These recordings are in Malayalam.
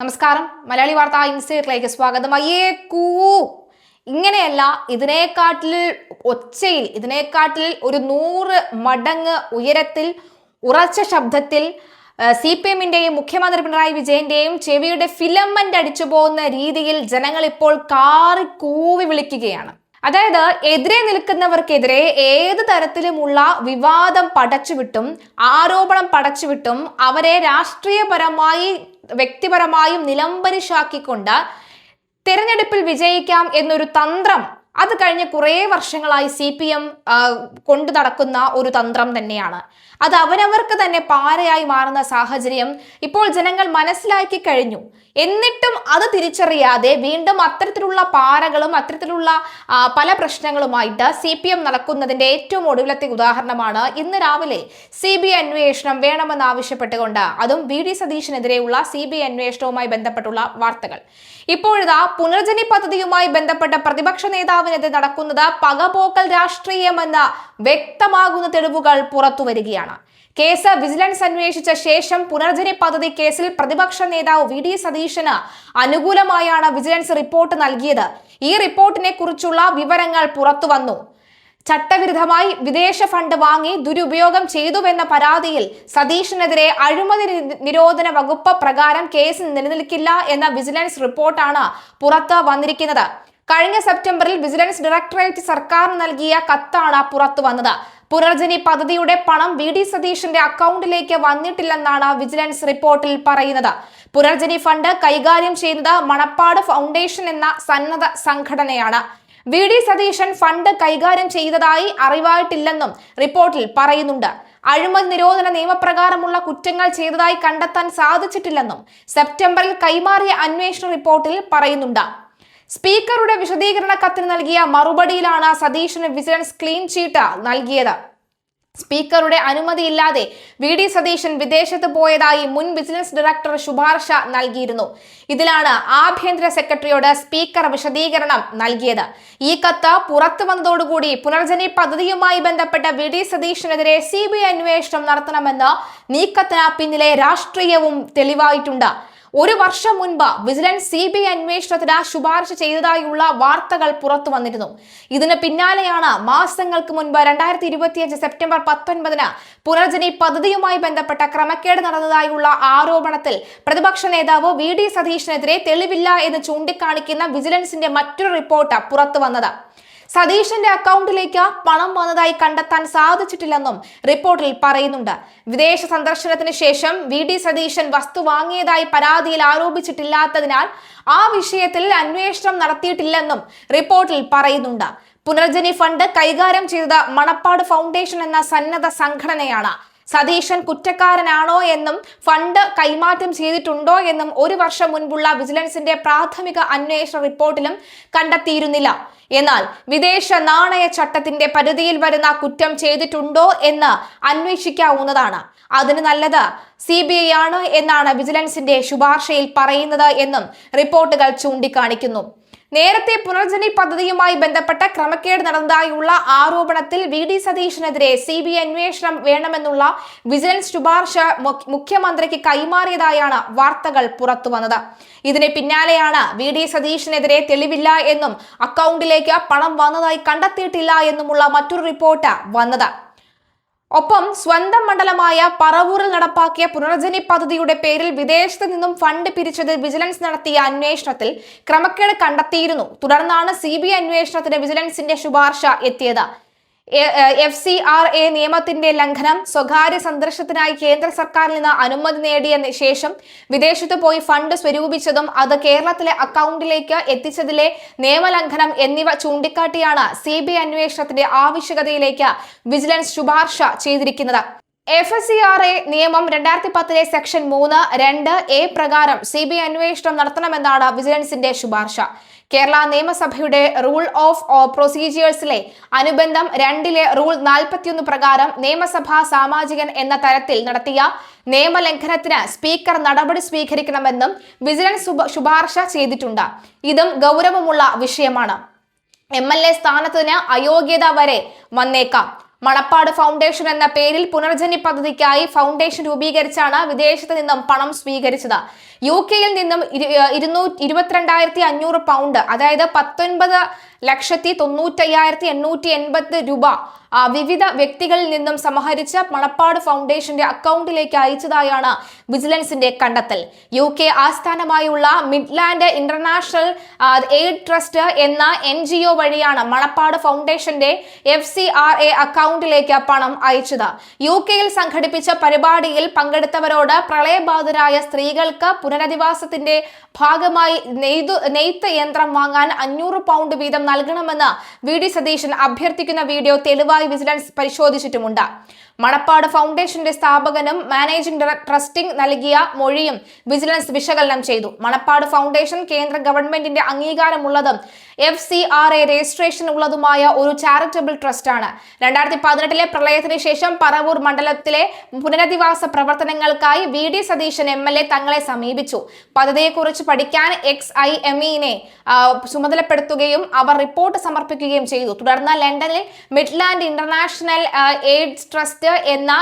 നമസ്കാരം. മലയാളി വാർത്ത ഇൻസൈറ്റിലേക്ക് സ്വാഗതം. അയ്യേ കൂ. ഇങ്ങനെയല്ല ഇതിനേക്കാട്ടിൽ ഒച്ചയിൽ ഇതിനേക്കാട്ടിൽ ഒരു നൂറ് മടങ്ങ് ഉയരത്തിൽ ഉറച്ച ശബ്ദത്തിൽ സി പി എമ്മിന്റെയും മുഖ്യമന്ത്രി പിണറായി വിജയന്റെയും ചെവിയുടെ ഫിലമെന്റ് അടിച്ചു പോകുന്ന രീതിയിൽ ജനങ്ങൾ ഇപ്പോൾ കാറി കൂവി വിളിക്കുകയാണ്. അതായത് എതിരെ നിൽക്കുന്നവർക്കെതിരെ ഏത് തരത്തിലുമുള്ള വിവാദം പടച്ചുവിട്ടും ആരോപണം പടച്ചുവിട്ടും അവരെ രാഷ്ട്രീയപരമായി വ്യക്തിപരമായും നിലംപരിശാക്കിക്കൊണ്ട് തിരഞ്ഞെടുപ്പിൽ വിജയിക്കാം എന്നൊരു തന്ത്രം അത് കഴിഞ്ഞ് കുറേ വർഷങ്ങളായി സി പി എം കൊണ്ടു നടക്കുന്ന ഒരു തന്ത്രം തന്നെയാണ്. അത് അവനവർക്ക് തന്നെ പാരയായി മാറുന്ന സാഹചര്യം ഇപ്പോൾ ജനങ്ങൾ മനസ്സിലാക്കി കഴിഞ്ഞു. എന്നിട്ടും അത് തിരിച്ചറിയാതെ വീണ്ടും അത്തരത്തിലുള്ള പാരകളും അത്തരത്തിലുള്ള പല പ്രശ്നങ്ങളുമായിട്ട് സി പി എം നടക്കുന്നതിന്റെ ഏറ്റവും ഒടുവിലത്തെ ഉദാഹരണമാണ് ഇന്ന് രാവിലെ സി ബി ഐ അന്വേഷണം വേണമെന്നാവശ്യപ്പെട്ടുകൊണ്ട് അതും വി ഡി സതീഷിനെതിരെയുള്ള സി ബി ഐ അന്വേഷണവുമായി ബന്ധപ്പെട്ടുള്ള വാർത്തകൾ. ഇപ്പോഴിതാ പുനർജനി പദ്ധതിയുമായി ബന്ധപ്പെട്ട പ്രതിപക്ഷ നേതാവിനെതിരെ നടക്കുന്നത് പകപോക്കൽ രാഷ്ട്രീയമെന്ന് വ്യക്തമാകുന്ന തെളിവുകൾ പുറത്തു വരികയാണ്. കേസ് വിജിലൻസ് അന്വേഷിച്ച ശേഷം പുനർജനി പദ്ധതി കേസിൽ പ്രതിപക്ഷ നേതാവ് വി ഡി സതീശന് അനുകൂലമായാണ് വിജിലൻസ് റിപ്പോർട്ട് നൽകിയത്. ഈ റിപ്പോർട്ടിനെ കുറിച്ചുള്ള വിവരങ്ങൾ പുറത്തു വന്നു. ചട്ടവിരുദ്ധമായി വിദേശ ഫണ്ട് വാങ്ങി ദുരുപയോഗം ചെയ്തുവെന്ന പരാതിയിൽ സതീഷിനെതിരെ അഴിമതി നിരോധന വകുപ്പ് പ്രകാരം കേസ് നിലനിൽക്കില്ല എന്ന വിജിലൻസ് റിപ്പോർട്ടാണ് പുറത്ത് വന്നിരിക്കുന്നത്. കഴിഞ്ഞ സെപ്റ്റംബറിൽ വിജിലൻസ് ഡയറക്ടറേറ്റ് സർക്കാരിന് നൽകിയ കത്താണ് പുറത്തു വന്നത്. പുനർജനി പദ്ധതിയുടെ പണം വി ഡി സതീഷിന്റെ അക്കൗണ്ടിലേക്ക് വന്നിട്ടില്ലെന്നാണ് വിജിലൻസ് റിപ്പോർട്ടിൽ പറയുന്നത്. പുനർജനി ഫണ്ട് കൈകാര്യം ചെയ്യുന്നത് മണപ്പാട് ഫൗണ്ടേഷൻ എന്ന സന്നദ്ധ സംഘടനയാണ്. വി ഡി സതീശൻ ഫണ്ട് കൈകാര്യം ചെയ്തതായി അറിവായിട്ടില്ലെന്നും റിപ്പോർട്ടിൽ പറയുന്നുണ്ട്. അഴിമതി നിരോധന നിയമപ്രകാരമുള്ള കുറ്റങ്ങൾ ചെയ്തതായി കണ്ടെത്താൻ സാധിച്ചിട്ടില്ലെന്നും സെപ്റ്റംബറിൽ കൈമാറിയ അന്വേഷണ റിപ്പോർട്ടിൽ പറയുന്നുണ്ട്. സ്പീക്കറുടെ വിശദീകരണ കത്തിന് നൽകിയ മറുപടിയിലാണ് സതീഷിന് വിജിലൻസ് ക്ലീൻ ചീട്ട് നൽകിയത്. സ്പീക്കറുടെ അനുമതിയില്ലാതെ വി ഡി സതീശൻ വിദേശത്ത് പോയതായി മുൻ ബിസിനസ് ഡയറക്ടർ ശുപാർശ നൽകിയിരുന്നു. ഇതിലാണ് ആഭ്യന്തര സെക്രട്ടറിയോട് സ്പീക്കർ വിശദീകരണം നൽകിയത്. ഈ കത്ത് പുറത്തു വന്നതോടുകൂടി പുനർജനി പദ്ധതിയുമായി ബന്ധപ്പെട്ട വി ഡി സതീഷിനെതിരെ സി ബി ഐ അന്വേഷണം നടത്തണമെന്ന് നീക്കത്തിന് പിന്നിലെ രാഷ്ട്രീയവും തെളിവായിട്ടുണ്ട്. ഒരു വർഷം മുൻപ് വിജിലൻസ് സി ബി ഐ അന്വേഷണത്തിന് ശുപാർശ ചെയ്തതായുള്ള വാർത്തകൾ പുറത്തു വന്നിരുന്നു. ഇതിന് പിന്നാലെയാണ് മാസങ്ങൾക്ക് മുൻപ് രണ്ടായിരത്തി ഇരുപത്തിയഞ്ച് സെപ്റ്റംബർ പത്തൊൻപതിന് പുനർജനി പദ്ധതിയുമായി ബന്ധപ്പെട്ട ക്രമക്കേട് നടന്നതായുള്ള ആരോപണത്തിൽ പ്രതിപക്ഷ നേതാവ് വി ഡി സതീഷിനെതിരെ തെളിവില്ല എന്ന് ചൂണ്ടിക്കാണിക്കുന്ന വിജിലൻസിന്റെ മറ്റൊരു റിപ്പോർട്ട് പുറത്തു വന്നത്. സതീഷിന്റെ അക്കൗണ്ടിലേക്ക് പണം വന്നതായി കണ്ടെത്താൻ സാധിച്ചിട്ടില്ലെന്നും റിപ്പോർട്ടിൽ പറയുന്നുണ്ട്. വിദേശ സന്ദർശനത്തിന് ശേഷം വി. ഡി. സതീശൻ വസ്തു വാങ്ങിയതായി പരാതിയിൽ ആരോപിച്ചിട്ടില്ലാത്തതിനാൽ ആ വിഷയത്തിൽ അന്വേഷണം നടത്തിയിട്ടില്ലെന്നും റിപ്പോർട്ടിൽ പറയുന്നുണ്ട്. പുനർജനി ഫണ്ട് കൈകാര്യം ചെയ്തത് മണപ്പാട് ഫൗണ്ടേഷൻ എന്ന സന്നദ്ധ സംഘടനയാണ്. സതീശൻ കുറ്റക്കാരനാണോ എന്നും ഫണ്ട് കൈമാറ്റം ചെയ്തിട്ടുണ്ടോ എന്നും ഒരു വർഷം മുൻപുള്ള വിജിലൻസിന്റെ പ്രാഥമിക അന്വേഷണ റിപ്പോർട്ടിലും കണ്ടെത്തിയിരുന്നില്ല. എന്നാൽ വിദേശ നാണയ ചട്ടത്തിന്റെ പരിധിയിൽ വരുന്ന കുറ്റം ചെയ്തിട്ടുണ്ടോ എന്ന് അന്വേഷിക്കാവുന്നതാണ്. അതിന് നല്ലത് സി ബി ഐ ആണ് എന്നാണ് വിജിലൻസിന്റെ ശുപാർശയിൽ പറയുന്നത് എന്നും റിപ്പോർട്ടുകൾ ചൂണ്ടിക്കാണിക്കുന്നു. നേരത്തെ പുനർജനി പദ്ധതിയുമായി ബന്ധപ്പെട്ട ക്രമക്കേട് നടന്നതായുള്ള ആരോപണത്തിൽ വി ഡി സതീഷിനെതിരെ സി ബി അന്വേഷണം വേണമെന്നുള്ള വിജിലൻസ് ശുപാർശ മുഖ്യമന്ത്രിക്ക് കൈമാറിയതായാണ് വാർത്തകൾ പുറത്തുവന്നത് ഇതിന് പിന്നാലെയാണ് വി ഡി സതീഷിനെതിരെ തെളിവില്ല എന്നും അക്കൗണ്ടിലേക്ക് പണം വന്നതായി കണ്ടെത്തിയിട്ടില്ല എന്നുമുള്ള മറ്റൊരു റിപ്പോർട്ട് വന്നത്. ഒപ്പം സ്വന്തം മണ്ഡലമായ പറവൂരിൽ നടപ്പാക്കിയ പുനർജനി പദ്ധതിയുടെ പേരിൽ വിദേശത്ത് നിന്നും ഫണ്ട് പിരിച്ചത് വിജിലൻസ് നടത്തിയ അന്വേഷണത്തിൽ ക്രമക്കേട് കണ്ടെത്തിയിരുന്നു. തുടർന്നാണ് സി ബി അന്വേഷണത്തിന് വിജിലൻസിന്റെ ശുപാർശ എത്തിയത്. എഫ് സി ആർ എ നിയമത്തിന്റെ ലംഘനം സ്വകാര്യ സന്ദർശനത്തിനായി കേന്ദ്ര സർക്കാരിൽ നിന്ന് അനുമതി നേടിയ ശേഷം വിദേശത്ത് പോയി ഫണ്ട് സ്വരൂപിച്ചതും അത് കേരളത്തിലെ അക്കൗണ്ടിലേക്ക് എത്തിച്ചതിലെ നിയമലംഘനം എന്നിവ ചൂണ്ടിക്കാട്ടിയാണ് സി ബി അന്വേഷണത്തിന്റെ ആവശ്യകതയിലേക്ക് വിജിലൻസ് ശുപാർശ ചെയ്തിരിക്കുന്നത്. F S C R A നിയമം രണ്ടായിരത്തി പത്തിലെ സെക്ഷൻ മൂന്ന് രണ്ട് എ പ്രകാരം സി ബി അന്വേഷണം നടത്തണമെന്നാണ് വിജിലൻസിന്റെ ശുപാർശ. കേരള നിയമസഭയുടെ റൂൾ ഓഫ് പ്രൊസീജിയേഴ്സിലെ അനുബന്ധം രണ്ടിലെ റൂൾ നാൽപ്പത്തിയൊന്ന് പ്രകാരം നിയമസഭാ സാമാജികൻ എന്ന തരത്തിൽ നടത്തിയ നിയമലംഘനത്തിന് സ്പീക്കർ നടപടി സ്വീകരിക്കണമെന്നും വിജിലൻസ് ശുപാർശ ചെയ്തിട്ടുണ്ട്. ഇതും ഗൗരവമുള്ള വിഷയമാണ്. എം എൽ എ സ്ഥാനത്തിന് അയോഗ്യത വരെ വന്നേക്കാം. മണപ്പാട് ഫൗണ്ടേഷൻ എന്ന പേരിൽ പുനർജനി പദ്ധതിക്കായി ഫൗണ്ടേഷൻ രൂപീകരിച്ചാണ് വിദേശത്ത് നിന്നും പണം സ്വീകരിച്ചത്. യു കെയിൽ നിന്നും ഇരു- ഇരുന്നൂറ്റി ഇരുപത്തിരണ്ടായിരത്തി അഞ്ഞൂറ് പൗണ്ട് അതായത് പത്തൊൻപത് ലക്ഷത്തി തൊണ്ണൂറ്റയ്യായിരത്തി എണ്ണൂറ്റി എൺപത് രൂപ വിവിധ വ്യക്തികളിൽ നിന്നും സമാഹരിച്ച മണപ്പാട് ഫൗണ്ടേഷന്റെ അക്കൗണ്ടിലേക്ക് അയച്ചതായാണ് വിജിലൻസിന്റെ കണ്ടെത്തൽ. യു കെ ആസ്ഥാനമായുള്ള മിഡ്ലാൻഡ് ഇന്റർനാഷണൽ എയ്ഡ് ട്രസ്റ്റ് എന്ന എൻ ജി ഒ വഴിയാണ് മണപ്പാട് ഫൗണ്ടേഷന്റെ എഫ് സി ആർ എ അക്കൗണ്ടിലേക്ക് പണം അയച്ചത്. യു കെയിൽ സംഘടിപ്പിച്ച പരിപാടിയിൽ പങ്കെടുത്തവരോട് പ്രളയബാധിതരായ സ്ത്രീകൾക്ക് പുനരധിവാസത്തിന്റെ ഭാഗമായി നെയ്തു നെയ്ത്ത് യന്ത്രം വാങ്ങാൻ അഞ്ഞൂറ് പൗണ്ട് വീതം നൽകണമെന്ന് വി ഡി സതീശൻ അഭ്യർത്ഥിക്കുന്ന വീഡിയോ തെളിവായി വിജിലൻസ് പരിശോധിച്ചിട്ടുമുണ്ട്. മണപ്പാട് ഫൗണ്ടേഷന്റെ സ്ഥാപകനും മാനേജിംഗ് ട്രസ്റ്റിംഗ് നൽകിയ മൊഴിയും വിജിലൻസ് വിശകലനം ചെയ്തു. മണപ്പാട് ഫൗണ്ടേഷൻ കേന്ദ്ര ഗവൺമെന്റിന്റെ അംഗീകാരമുള്ളതും F C R A registration ഉള്ളതുമായ ഒരു ചാരിറ്റബിൾ ട്രസ്റ്റാണ്. രണ്ടായിരത്തി പതിനെട്ടിലെ പ്രളയത്തിന് ശേഷം പറവൂർ മണ്ഡലത്തിലെ പുനരധിവാസ പ്രവർത്തനങ്ങൾക്കായി V D Satheesan M L A തങ്ങളെ സമീപിച്ചു. പദ്ധതിയെക്കുറിച്ച് പഠിക്കാൻ എക്സ് ഐ എം ഇനെ ചുമതലപ്പെടുത്തുകയും അവർ റിപ്പോർട്ട് സമർപ്പിക്കുകയും ചെയ്തു. തുടർന്ന് ലണ്ടനിൽ മിഡ്ലാൻഡ് ഇന്റർനാഷണൽ എയ്ഡ്സ് ട്രസ്റ്റ് എന്ന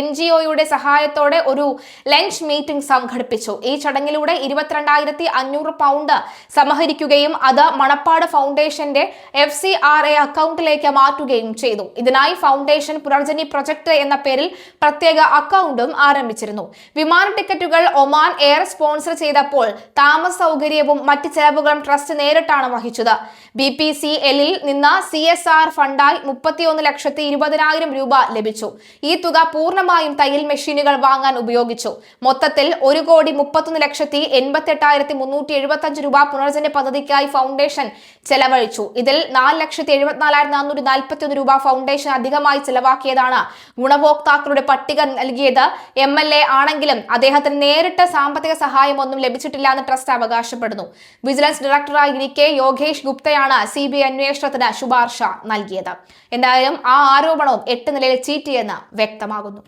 എൻ ജി ഒയുടെ സഹായത്തോടെ ഒരു ലഞ്ച് മീറ്റിംഗ് സംഘടിപ്പിച്ചു. ഈ ചടങ്ങിലൂടെ ഇരുപത്തിരണ്ടായിരത്തി അഞ്ഞൂറ് പൗണ്ട് സമഹരിക്കുകയും അത് മണപ്പാട് ഫൗണ്ടേഷന്റെ എഫ് സി ആർ എ അക്കൗണ്ടിലേക്ക് മാറ്റുകയും ചെയ്തു. ഇതിനായി ഫൗണ്ടേഷൻ പുനർജനി പ്രൊജക്ട് എന്ന പേരിൽ പ്രത്യേക അക്കൗണ്ടും ആരംഭിച്ചിരുന്നു. വിമാന ടിക്കറ്റുകൾ ഒമാൻ എയർ സ്പോൺസർ ചെയ്തപ്പോൾ താമസ സൗകര്യവും മറ്റ് ചെലവുകളും ട്രസ്റ്റ് നേരിട്ടാണ് വഹിച്ചത്. ബി പി സി എല്ലിൽ നിന്ന് സി എസ് ആർ ഫണ്ടായി മുപ്പത്തിയൊന്ന് ലക്ഷത്തി ഇരുപതിനായിരം രൂപ ലഭിച്ചു. ഈ തുക പൂർണമായും തയ്യൽ മെഷീനുകൾ വാങ്ങാൻ ഉപയോഗിച്ചു. മൊത്തത്തിൽ ഒരു കോടി മുപ്പത്തൊന്ന് ലക്ഷത്തി എൺപത്തി എട്ടായിരത്തി മുന്നൂറ്റി എഴുപത്തി അഞ്ച് രൂപ പുനർജന പദ്ധതിക്കായി ഫൗണ്ടേഷൻ ചെലവഴിച്ചു. ഇതിൽ നാല് ലക്ഷത്തി എഴുപത്തിനാലായിരത്തി നാനൂറ്റി നാൽപ്പത്തി ഒന്ന് രൂപ ഫൗണ്ടേഷൻ അധികമായി ചെലവാക്കിയതാണ് ഗുണഭോക്താക്കളുടെ പട്ടിക നൽകിയത്. എം എൽ എ ആണെങ്കിലും അദ്ദേഹത്തിന് നേരിട്ട് സാമ്പത്തിക സഹായമൊന്നും ലഭിച്ചിട്ടില്ല എന്ന് ട്രസ്റ്റ് അവകാശപ്പെടുന്നു. വിജിലൻസ് ഡയറക്ടറായി ഇരിക്കെ യോഗേഷ് ഗുപ്തയാണ് സി ബി അന്വേഷണത്തിന് ശുപാർശ നൽകിയത്. എന്തായാലും ആ ആരോപണവും എട്ട് നിലയിൽ ചീറ്റിയെന്ന് വ്യക്തമാകുന്നു.